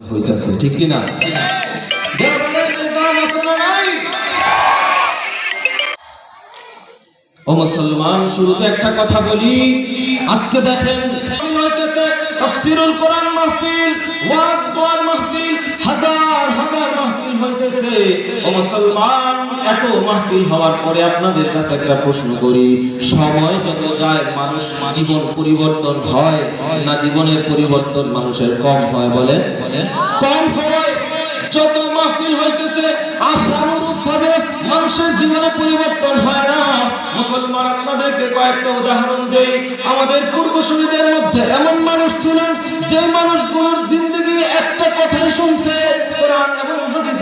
হইতাছে, ঠিক কিনা? ও মুসলমান, শুরুতে একটা কথা বলি। আজকে দেখেন তাফসীরুল কোরআন মাহফিল ওয়াজ দোয়ার হইতেছে ও মুসলমান, এত মাহফিল হওয়ার পরে আপনাদের কাছে একটা প্রশ্ন করি। সময় যত যায়, মানুষ জীবন পরিবর্তন হয় না জীবনের পরিবর্তন মানুষের কম হয় বলেন? কম হয়। যত মাহফিল হইতেছে আশানুরূপ ভাবে মানুষের জীবনে পরিবর্তন হয় না। মুসলমান, আপনাদেরকে কয়েকটা উদাহরণ দেই। আমাদের পূর্বসূরীদের মধ্যে এমন মানুষ ছিল যে মানুষগুলোর জিন্দগি একটা কথাই শুনছে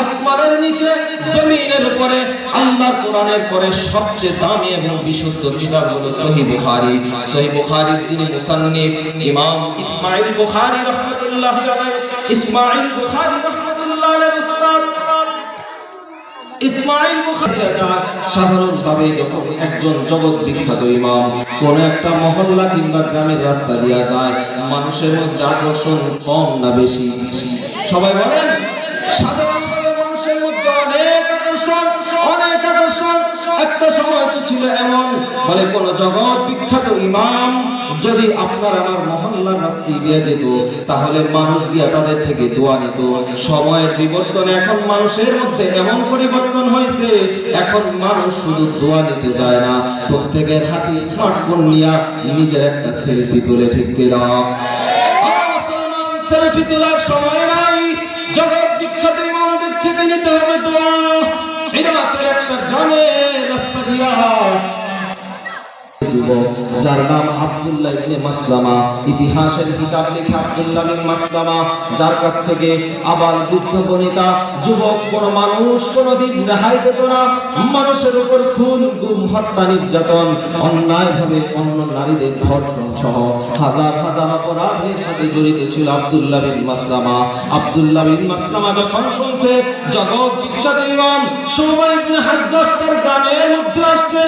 আসমানের নিচে, জমিনের উপরে, আল্লাহর কোরআনের পরে সবচেয়ে দামি এবং বিশুদ্ধ কিতাব হলো সহিহ বুখারী। সহিহ বুখারীর যিনি মুসান্নিফ, ইমাম ইসমাঈল বুখারী রাহমাতুল্লাহি ইসমাঈল বুখারী উস্তাদ। ইসমাইল সাধারণভাবে যখন একজন জগৎ বিখ্যাত ইমাম, কোন একটা মহল্লা কিংবা গ্রামের রাস্তা দিয়া যায়, মানুষের মধ্যে আকর্ষণ কম না বেশি? সবাই বলেন ছিল এমন। বলে, কোন জগৎ বিখ্যাত ইমাম যদি আপনার আমার মহল্লার রাস্তি দিয়ে যেত, তাহলে মানুষ গিয়া তাদের থেকে দোয়া নিত। সময়ের বিবর্তনে এখন মানুষের মধ্যে এমন পরিবর্তন হয়েছে এখন মানুষ শুধু দোয়া নিতে যায় না। প্রত্যেকের হাতে স্মার্টফোন নিয়ে নিজের একটা সেলফি তুলে, ঠিক কিনা? সেলফি তোলার সময় নাই যুবক যার নাম আব্দুল্লাহ ইবনে মাসলামা। ইতিহাসের কিতাব লেখে আব্দুল্লাহ বিন মাসলামা, যার কাছ থেকে আবার বুদ্ধ বনিতা, যুবক, কোন মানুষ, কোনদিন রেহাই পেত না। মানুষের উপর খুন, গুম, হত্যা, নির্যাতন, অন্যায়ভাবে অন্য নারীদের ধর্ষণ সহ হাজার হাজার অপরাধের সাথে জড়িত ছিল আব্দুল্লাহ বিন মাসলামা। আব্দুল্লাহ বিন মাসলামা যখন শুনছে, জগৎ বিখ্যাত ইমাম সুবাই ইবনে হাজ্জাজ গ্রামের মধ্যে আসছে।